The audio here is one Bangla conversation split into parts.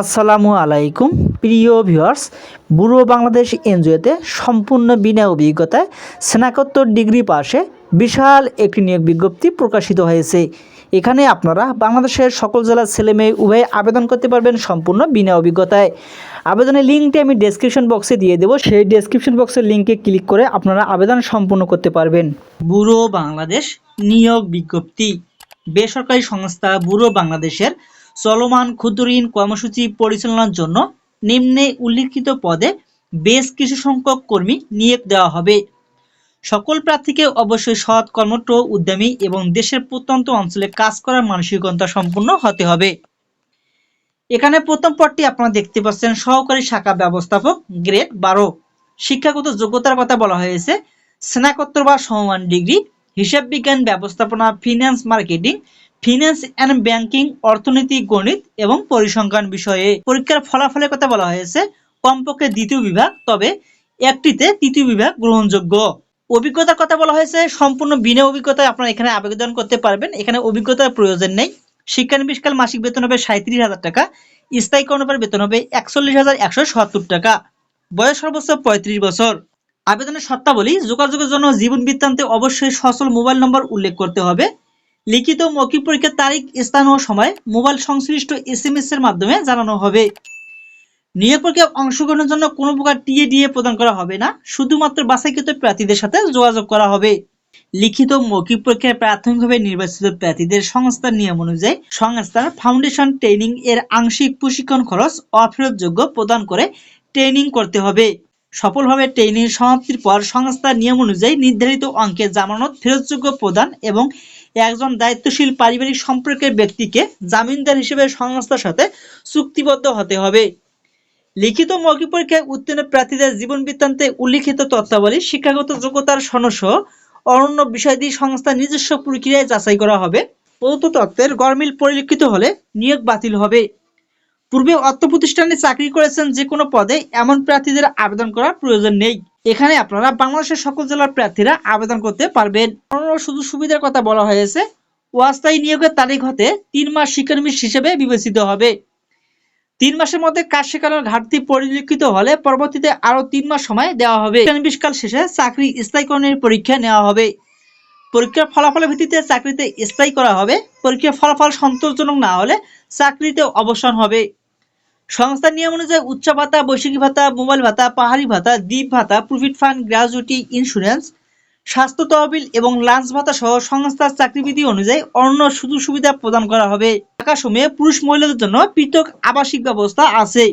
আসসালামু আলাইকুম। প্রিয় ভিউয়ার্স বুড়ো বাংলাদেশ এনজিওতে সম্পূর্ণ বিনা অভিজ্ঞতায় স্নাতকোত্তর ডিগ্রি পাশে বিশাল একটি নিয়োগ বিজ্ঞপ্তি প্রকাশিত হয়েছে। এখানে আপনারা বাংলাদেশের সকল জেলার ছেলে মেয়ে উভয়ে আবেদন করতে পারবেন সম্পূর্ণ বিনা অভিজ্ঞতায়। আবেদনের লিঙ্কটি আমি ডেসক্রিপশন বক্সে দিয়ে দেবো। সেই ডেসক্রিপশন বক্সের লিঙ্কে ক্লিক করে আপনারা আবেদন সম্পূর্ণ করতে পারবেন। বুড়ো বাংলাদেশ নিয়োগ বিজ্ঞপ্তি। বেসরকারি সংস্থা ব্যুরো বাংলাদেশের চলমান ক্ষুদ্র ঋণ কর্মসূচি পরিচালনার জন্য নিম্নে উল্লিখিত পদে বেশ কিছু সংখ্যক কর্মী নিয়োগ দেওয়া হবে। সকল প্রার্থীকে অবশ্যই সৎ কর্মঠ, উদ্যমী এবং দেশের প্রত্যন্ত অঞ্চলে কাজ করার মানসিকতা সম্পন্ন হতে হবে। এখানে প্রথম পদটি আপনারা দেখতে পাচ্ছেন, সহকারী শাখা ব্যবস্থাপক গ্রেড বারো। শিক্ষাগত যোগ্যতার কথা বলা হয়েছে, স্নাতকোত্তর বা সমমান ডিগ্রি, হিসাব বিজ্ঞান ব্যবস্থাপনা, finance marketing finance and banking অর্থনীতি, গণিত এবং পরিসংখ্যান বিষয়ে। পরীক্ষার ফলাফলের কথা বলা হয়েছে, কমপক্ষে দ্বিতীয় বিভাগ, তবে একটিতে তৃতীয় বিভাগ গ্রহণযোগ্য। অভিজ্ঞতার কথা বলা হয়েছে, সম্পূর্ণ বিনা অভিজ্ঞতায় আপনারা এখানে আবেদন করতে পারবেন। এখানে অভিজ্ঞতার প্রয়োজন নেই। শিক্ষানবিষ্কাল মাসিক বেতন হবে সাঁত্রিশ হাজার টাকা, স্থায়ী কর্মচারী বেতন হবে একচল্লিশ হাজার একশো সত্তর টাকা। বয়স সর্বোচ্চ পঁয়ত্রিশ বছর। আবেদনের শর্তাবলী, যোগাযোগের জন্য জীবন বৃত্তান্তে অবশ্যই সচল মোবাইল নম্বর উল্লেখ করতে হবে। লিখিত মৌখিক পরীক্ষার তারিখ, স্থান ও সময় মোবাইল সংশ্লিষ্ট এস এম এস এর মাধ্যমে জানানো হবে। নিয়োগ প্রক্রিয়ায় অংশগ্রহণের জন্য কোনো প্রকার টিএ ডিএ প্রদান করা হবে না। শুধুমাত্র বাছাইকৃত প্রার্থীদের সাথে যোগাযোগ করা হবে। লিখিত মৌখিক পরীক্ষায় প্রাথমিকভাবে নির্বাচিত প্রার্থীদের সংস্থার নিয়ম অনুযায়ী সংস্থার ফাউন্ডেশন ট্রেনিং এর আংশিক প্রশিক্ষণ খরচ অফেরতযোগ্য প্রদান করে ট্রেনিং করতে হবে। সফলভাবে ট্রেনিং সমাপ্তির পর সংস্থার নিয়ম অনুযায়ী নির্ধারিত অঙ্কের জামানত ফেরতযোগ্য প্রদান এবং একজন দায়িত্বশীল পারিবারিক সম্পর্কের ব্যক্তিকে জামিনদার হিসেবে সংস্থার সাথে চুক্তিবদ্ধ হতে হবে। লিখিত মৌখিক পরীক্ষায় উত্তীর্ণ প্রার্থীদের জীবন বৃত্তান্তে উল্লিখিত তথ্যাবলী শিক্ষাগত যোগ্যতার সনসহ অনন্য বিষয়াদি সংস্থা নিজস্ব প্রক্রিয়ায় যাচাই করা হবে। প্রদত্ত তত্ত্বের গরমিল পরিলক্ষিত হলে নিয়োগ বাতিল হবে। পূর্বে অর্থ প্রতিষ্ঠানে চাকরি করেছেন যে কোনো পদে এমন প্রার্থীদের আবেদন করার প্রয়োজন নেই। এখানে আপনারা বাংলাদেশের সকল জেলার প্রার্থীরা আবেদন করতে পারবেন। অন্যান্য সুযোগ সুবিধার কথা বলা হয়েছে অস্থায়ী নিয়োগের তারিখ হতে তিন মাস শিক্ষানবিশ হিসেবে বিবেচিত হবে। তিন মাসের মধ্যে কাজ শেখানোর ঘাটতি পরিলক্ষিত হলে পরবর্তীতে আরও তিন মাস সময় দেওয়া হবে। শিক্ষানবিশকাল শেষে চাকরি স্থায়ীকরণের পরীক্ষা নেওয়া হবে। পরীক্ষার ফলাফলের ভিত্তিতে চাকরিতে স্থায়ী করা হবে। পরীক্ষার ফলাফল সন্তোষজনক না হলে চাকরিতে অবসান হবে। সংস্থার নিয়ম অনুযায়ী উচ্চ ভাতা বৈশাখী ভাতা, মোবাইল ভাতা, পাহাড়ি ভাতা, দ্বীপ ভাতা, প্রফিট ফান্ড গ্র্যাজুইটি ইন্স্যুরেন্স, স্বাস্থ্য তহবিল এবং লাঞ্চ ভাতা সহ সংস্থার চাকরিবিধি অনুযায়ী অন্য সুযোগ সুবিধা প্রদান করা হবে। ঢাকা সময়ে পুরুষ মহিলাদের জন্য পৃথক আবাসিক ব্যবস্থা আছে।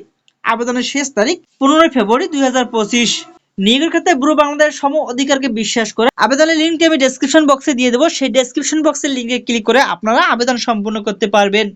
আবেদনের শেষ তারিখ পনেরোই ফেব্রুয়ারি দুই হাজার পঁচিশ। নিয়োগের ক্ষেত্রে বুড়ো বাংলাদেশ সম অধিকারকে বিশ্বাস করে। আবেদনের লিঙ্কটি আমি ডেসক্রিপশন বক্সে দিয়ে দেবো। সেই ডেসক্রিপশন বক্সের লিঙ্কে ক্লিক করে আপনারা আবেদন সম্পূর্ণ করতে পারবেন।